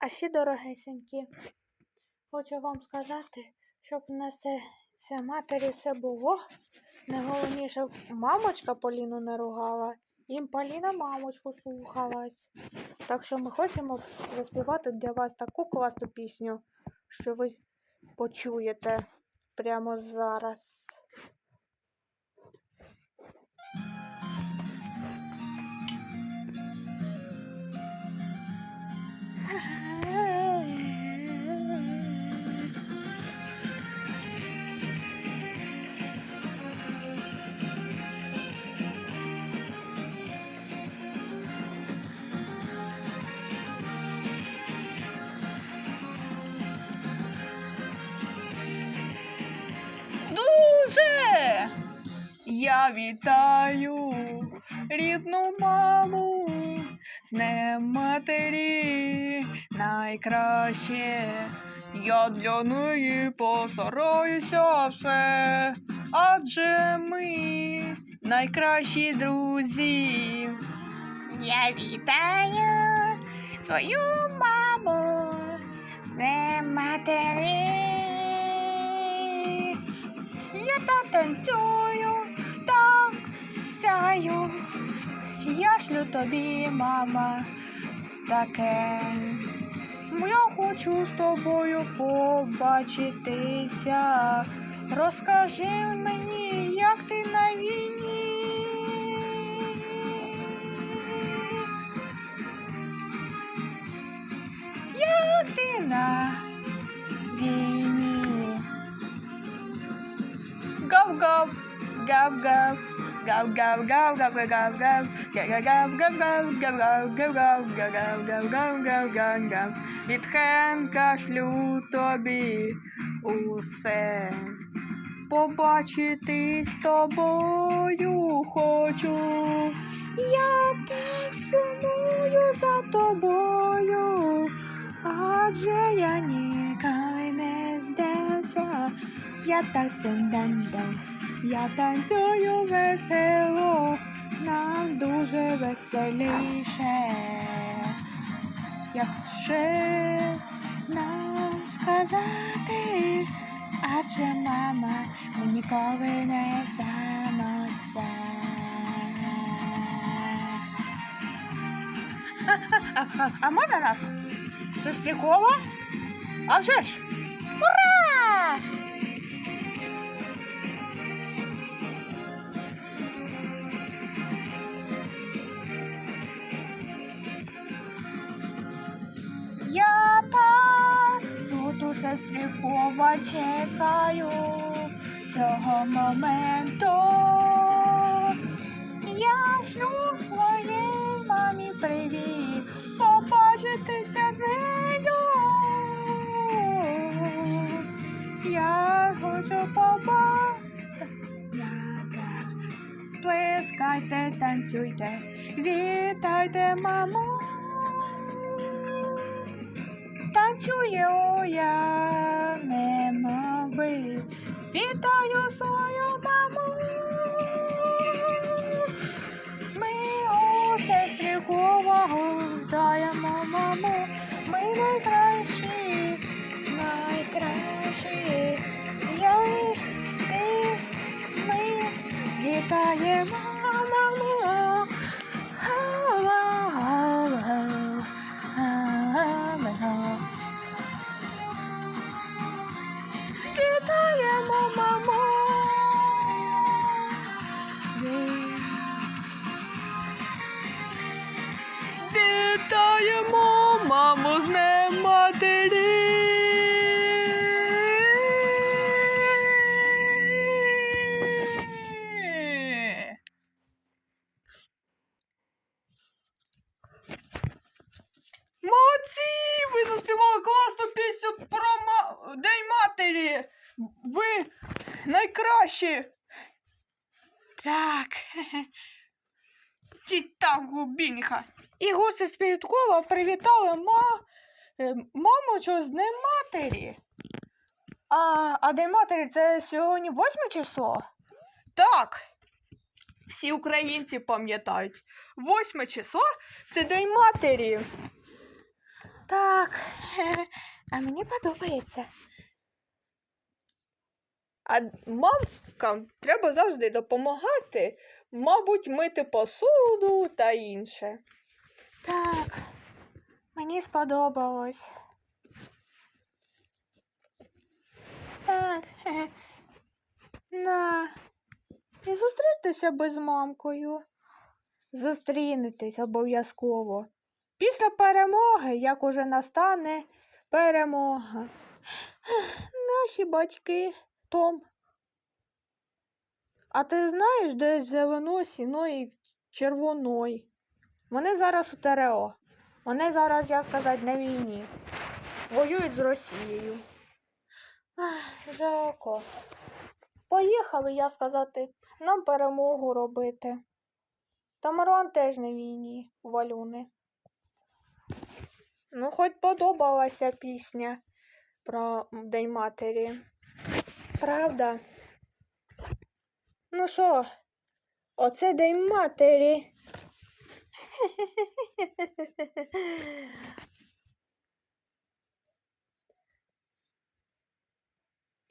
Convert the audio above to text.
А ще дорогесенькі, хочу вам сказати, щоб на серця матері все було. Найголовніше, мамочка Поліну не ругала, і Поліна мамочку слухалась. Так що ми хочемо заспівати для вас таку класну пісню, що ви почуєте прямо зараз. Дуже я вітаю рідну маму з Днем найкраще. Я для неї постараюся все, адже ми найкращі друзі. Я вітаю свою маму з Днем матері. Я так танцюю, так сяю. Я шлю тобі, мама, таке. Я хочу з тобою побачитися. Розкажи мені, як ти на війні. Як ти на Гав-гав, гав-гав, гав-гав-гав, гав-гав-гав, гав-гав-гав, гав-гав-гав, гав-гав-гав, Від Хенка шлю тобі усе. Побачити з тобою хочу. Я так сумую за тобою, адже я ніколи не здався. Я так дан-дан-дан, я танцюю весело, нам дуже веселіше. Як ще нам сказати, адже мама, ми ніколи не здамося. А, а, а можна нас? Сестрикова? А вже ж! Ура! Сестрикова чекаю цього моменту. Я шлю своїй мамі привіт, побачитися з нею. Я хочу побачити. Плескайте, танцюйте, вітайте, мамо. Танцює о, я не мови. Вітаю свою маму. Ми у сестрикова даємо маму. Ми найкращі, найкращі. Я і ти, ми вітаємо маму. Найкращі. Так. Тіта Губіньха. І гості з Підкова привітали ма... е, мамочку з Днем матері. А, а День матері це сьогодні 8 число? Так. Всі українці пам'ятають. 8 число це День матері. Так, А мені подобається. А мамкам треба завжди допомагати, мабуть, мити посуду та інше. Так, мені сподобалось. Так, на. І зустрітися би з мамкою. Зустрінетесь обов'язково. Після перемоги, як уже настане перемога. Наші батьки, Том. А ти знаєш, де зеленосі і червоной? Вони зараз у ТРО. Вони зараз, я сказати, на війні. Воюють з Росією. Ах, жалко. Поїхали, я сказати, нам перемогу робити. Тамаран теж на війні Валюни. Ну, хоч подобалася пісня про День матері. Правда? Ну що, оце День матері.